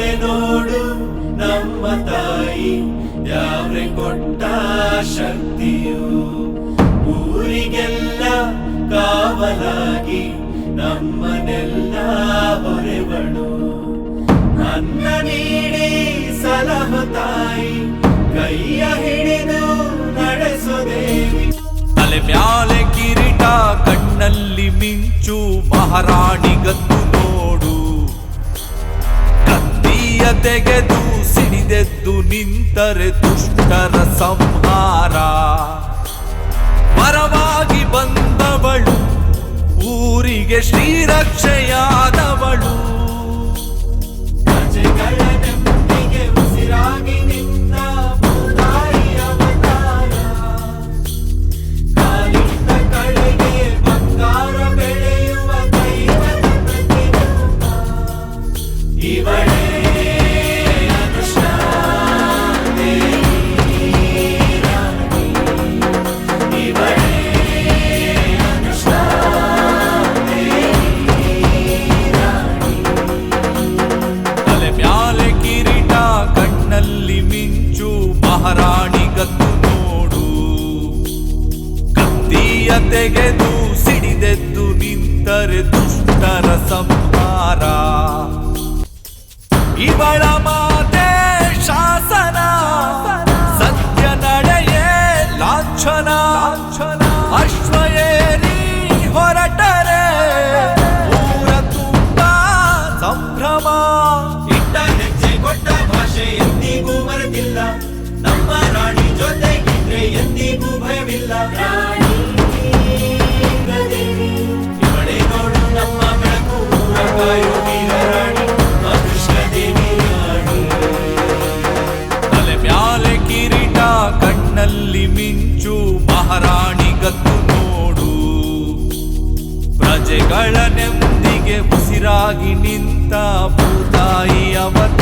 ಕಡೆ ನೋಡು ನಮ್ಮ ತಾಯಿ. ಯಾವ್ರೆ ಕೊಟ್ಟ ಶಕ್ತಿಯು? ಊರಿಗೆಲ್ಲ ಕಾವಲಾಗಿ ನಮ್ಮನೆಲ್ಲ ಹೊರೆವಳು. ಅನ್ನ ನೀಡಿ ಸಲಹ ತಾಯಿ, ಕೈಯ ಹಿಡಿದು ನಡೆಸುದೇವಿ ತಲೆ ಮ್ಯಾಲೆ ಕಿರೀಟ, ಕಣ್ಣಲ್ಲಿ ಮಿಂಚು ಮಹಾರಾಣಿ ಗತ್ತು ತೆಗೆದು ಸಿಡಿದೆದ್ದು ನಿಂತರೆ ದುಷ್ಟರ ಸಂಹಾರ. ಪರವಾಗಿ ಬಂದವಳು ಊರಿಗೆ ಶ್ರೀರಕ್ಷೆಯಾದವಳು ಮಿಂಚು ಮಹಾರಾಣಿಗತ್ತು ನೋಡು. ಕತ್ತಿಯ ತೆಗೆದು ಸಿಡಿದೆದ್ದು ನಿಂತರೆ ದುಷ್ಟರ ಸಂಹಾರ. ಇವಳ ಮಾತೆ ಶಾಸನ, ಸತ್ಯ ನಡೆಯೇ ಲಾಂಛನ. ಅಶ್ವಯೇರಿ ಹೊರಟರೆ, ಊರ ತುಂಬ ಸಂಭ್ರಮ. ಇಟ್ಟ ಹೆಜ್ಜೆ ಕೊಟ್ಟ ಭಾಷೆ ಎಂದಿಗೂ ಮರೆತಿಲ್ಲ. ನಮ್ಮ ರಾಣಿ ಜೊತೆಗಿದ್ರೆ ಎಂದಿಗೂ ಭಯವಿಲ್ಲ. ಇವಳೇ ನೋಡು ನಮ್ಮ ಬೆಳಕು. ಊರ ಕಾಯೋ ವೀರ ರಾಣಿ ಅದೃಷ್ಟ ದೇವಿ ರಾಣಿ. ತಲೆ ಮ್ಯಾಲೆ ಕಿರೀಟ ಕಣ್ಣಲ್ಲಿ ಮಿಂಚು ಮಹಾರಾಣಿಗತ್ತು ನೋಡು. ಪ್ರಜೆಗಳ ನೆಮ್ಮದಿಗೆ ಉಸಿರಾಗಿ ನಿಂತ ಭೂತಾಯಿ ಅವತಾರ